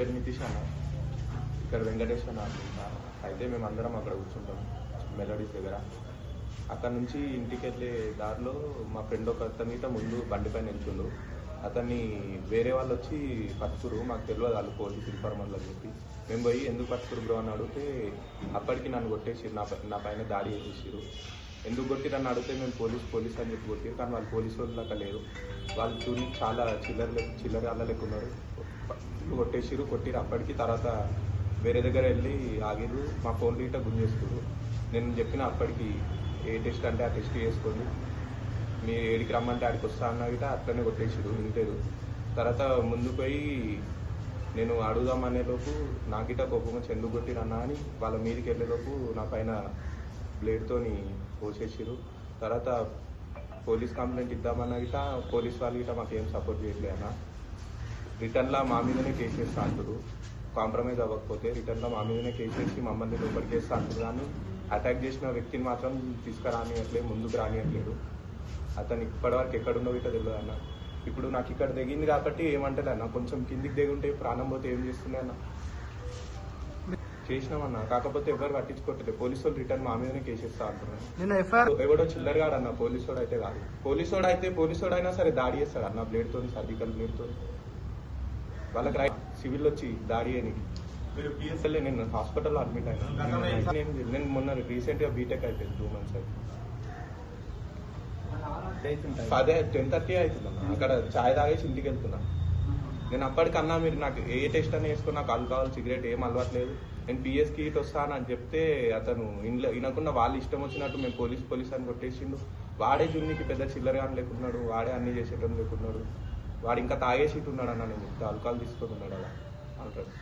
పేరు నితీష్ అన్న. ఇక్కడ వెంకటేష్ అన్న అయితే మేము అందరం అక్కడ కూర్చుంటాం మెలడీస్ దగ్గర. అక్కడ నుంచి ఇంటికి వెళ్ళే దారిలో మా ఫ్రెండ్ ఒక అతనితో ముందు బండిపైన వెళ్తుండు అతన్ని వేరే వాళ్ళు వచ్చి పట్టుకురు మాకు తెలియదు వాళ్ళు పోలీస్ ఇన్ఫార్మర్లు అని చెప్పి. మేము పోయి ఎందుకు పట్టుకురు బ్రో? అని అడిగితే అప్పటికి నన్ను కొట్టేసిరు నా నా పైన దాడి చేసేసారు ఎందుకు కొట్టి అని అడిగితే మేము పోలీస్ పోలీస్ అని చెప్పి కొట్టి కానీ వాళ్ళు పోలీసు వాళ్ళు లేరు. వాళ్ళు చూడి చాలా చిల్లర లెక్క చిల్లర వాళ్ళ లెక్క ఉన్నారు. కొట్టేసిరు కొట్టిరు అప్పటికి తర్వాత వేరే దగ్గర వెళ్ళి ఆగిరు మా ఫోన్లు ఇట్లా గుంజేస్తారు నేను చెప్పిన అప్పటికి ఏ టెస్ట్ అంటే ఆ టెస్ట్ చేసుకోండి. మీ ఏడికి రమ్మంటే ఆడికి వస్తా అన్న గిట అట్లనే కొట్టేసిరు వింటారు. తర్వాత ముందుకు పోయి నేను అడుగుదామనేలోపు నాకిట కోపం వచ్చి ఎందుకు కొట్టిరన్నా అని వాళ్ళ మీదకి వెళ్ళేలోపు నా పైన బ్లేడ్తోని పోసేసిరు తర్వాత పోలీస్ కంప్లైంట్ ఇద్దామన్నా గిట పోలీస్ వాళ్ళు గిట మాకు ఏం సపోర్ట్ చేయట్లే రిటర్న్లో మా మీదనే కేసు వేస్తా అంటారు కాంప్రమైజ్ అవ్వకపోతే రిటర్న్లో మా మీదనే కేసు వేసి మమ్మల్ని లోపలికి వేస్తా అంటారు కానీ అటాక్ చేసిన వ్యక్తిని మాత్రం తీసుకురానియట్లేదు ముందుకు రానియట్లేదు అతను ఇప్పటివరకు ఎక్కడుండో ఇట్లా తెలియదు అన్న. ఇప్పుడు నాకు ఇక్కడ దిగింది కాబట్టి ఏమంటలే అన్న? కొంచెం కిందికి దిగి ఉంటే ప్రాణం పోతే ఏం చేస్తుండే అన్న? చేసినామన్న కాకపోతే ఎవరు పట్టించుకోవట్లేదు. పోలీసు వాళ్ళు రిటర్న్ మా మీదనే కేసు ఇస్తా అంటున్నారు ఎవడో చిల్లరగాడు అన్న. పోలీసోడు అయితే కాదు. పోలీసోడు అయితే పోలీసోడు అయినా సరే దాడి చేస్తాడు అన్న. బ్లేడ్తో సర్జికల్ బ్లేడ్తో వాళ్ళకి రైట్ సివిల్ వచ్చి దాడి అని మీరు నేను హాస్పిటల్లో అడ్మిట్ అయినా. నేను- నేను మొన్న రీసెంట్గా బీటెక్ అయిపోయింది టూ మంత్స్ అయితే అదే టెన్ థర్టీ అవుతుందన్న అక్కడ చాయ్ తాగేసి ఇంటికి వెళ్తున్నా. నేను అప్పటికన్నా మీరు నాకు ఏ టెస్ట్ అని వేసుకుని నాకు ఆల్కహాల్ సిగరెట్ ఏం అలవాట్లేదు. నేను పిఎస్కి ఇటు వస్తాను అని చెప్తే అతను ఇంట్లో వినకుండా వాళ్ళు ఇష్టం వచ్చినట్టు మేము పోలీస్ పోలీస్ అని కొట్టేసిండు. వాడే జున్నికి పెద్ద చిల్లరగా లేకున్నాడు వాడే అన్ని చేసేటం లేకున్నాడు. వాడు ఇంకా తాగేసి ఉన్నాడు అన్న నేను చెప్తే. అల్కాల్ తీసుకొని ఉన్నాడు అలా. అంటాడు